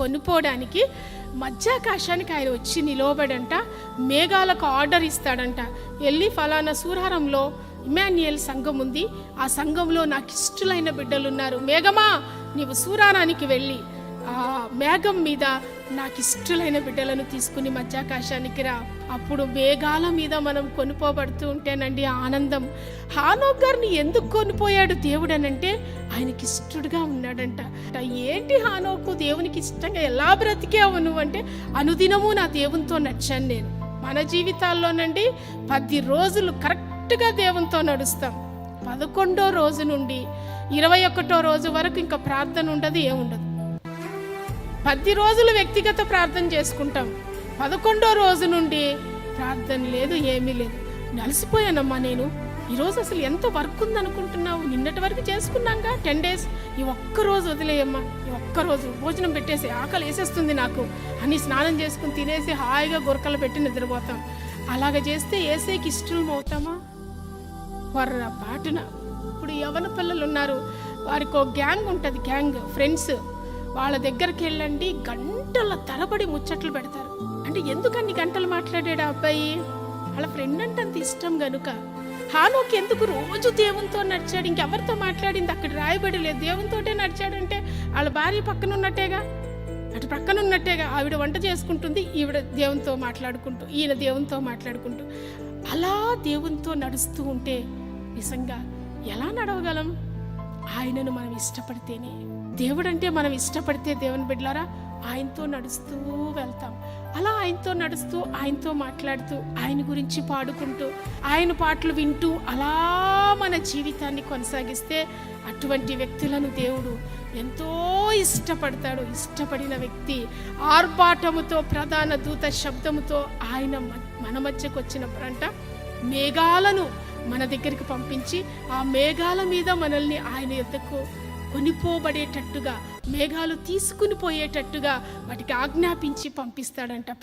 కొనుక్కోవడానికి మధ్యాకాశానికి ఆయన వచ్చి నిలవబడంట మేఘాలకు ఆర్డర్ ఇస్తాడంట. వెళ్ళి ఫలానా సూరారంలో ఇమాన్యుయల్ సంఘం ఉంది. ఆ సంఘంలో నాకు ఇష్టలైన బిడ్డలు ఉన్నారు మేఘమా నీవు సూరారానికి వెళ్ళి ఆ మేఘం మీద నాకు ఇష్టలైన బిడ్డలను తీసుకుని మధ్యాకాశానికి రా. అప్పుడు మేఘాల మీద మనం కొనుపోబడుతూ ఉంటేనండి ఆనందం. హానోక్ గారిని ఎందుకు కొనిపోయాడు దేవుడు అనంటే ఆయనకి ఇష్టడుగా ఉన్నాడంట. ఏంటి హానోకు? దేవునికి ఇష్టంగా ఎలా బ్రతికావు నువ్వు అంటే అనుదినము నా దేవునితో నచ్చాను నేను. మన జీవితాల్లోనండి పది రోజులు కరెక్ట్గా దేవునితో నడుస్తాం. పదకొండో రోజు నుండి ఇరవై ఒకటో రోజు వరకు ఇంకా ప్రార్థన ఉండదు ఏముండదు పది రోజులు వ్యక్తిగత ప్రార్థన చేసుకుంటాం. పదకొండో రోజు నుండి ప్రార్థన లేదు ఏమీ లేదు. నలిసిపోయానమ్మా నేను. ఈరోజు అసలు ఎంత వర్క్ ఉందనుకుంటున్నావు? నిన్నటి వరకు చేసుకున్నాగా? టెన్ డేస్ ఈ ఒక్క రోజు వదిలేయమ్మా. ఈ ఒక్క రోజు భోజనం పెట్టేసి ఆకలి వేసేస్తుంది నాకు. అని స్నానం చేసుకుని తినేసి హాయిగా గురకలు పెట్టి నిద్రపోతాం. అలాగ చేస్తే ఏసేకి ఇష్టం అవుతామా? వర్ర పాటున. ఇప్పుడు యవన పిల్లలు ఉన్నారు. వారికి ఒక గ్యాంగ్ ఉంటుంది గ్యాంగ్ ఫ్రెండ్స్. వాళ్ళ దగ్గరికి వెళ్ళండి గంటల తరబడి ముచ్చట్లు పెడతారు. అంటే ఎందుకన్ని గంటలు మాట్లాడాడు అబ్బాయి? వాళ్ళ ఫ్రెండ్ అంటే అంత ఇష్టం గనుక. హానోకి ఎందుకు రోజు దేవునితో నడిచాడు? ఇంకెవరితో మాట్లాడింది? అక్కడ రాయబడి లేదు. దేవునితోటే నడిచాడంటే వాళ్ళ భార్య పక్కన ఉన్నట్టేగా అటు పక్కన ఉన్నట్టేగా ఆవిడ వంట చేసుకుంటుంది ఈవిడ దేవునితో మాట్లాడుకుంటూ ఈయన దేవునితో మాట్లాడుకుంటూ. అలా దేవునితో నడుస్తూ ఉంటే నిజంగా ఎలా నడవగలం? ఆయనను మనం ఇష్టపడితేనే. దేవుడంటే మనం ఇష్టపడితే దేవుని బిడ్డలారా ఆయనతో నడుస్తూ వెళ్తాం. అలా ఆయనతో నడుస్తూ ఆయనతో మాట్లాడుతూ ఆయన గురించి పాడుకుంటూ ఆయన పాటలు వింటూ అలా మన జీవితాన్ని కొనసాగిస్తే అటువంటి వ్యక్తులను దేవుడు ఎంతో ఇష్టపడతాడు. ఇష్టపడిన వ్యక్తి ఆర్భాటముతో ప్రధాన దూత శబ్దముతో ఆయన మన మధ్యకు వచ్చినప్పుడంట మేఘాలను మన దగ్గరికి పంపించి ఆ మేఘాల మీద మనల్ని ఆయన ఎద్దకు కొనిపోబడేటట్టుగా మేఘాలు తీసుకుని పోయేటట్టుగా వాటికి ఆజ్ఞాపించి పంపిస్తాడంట.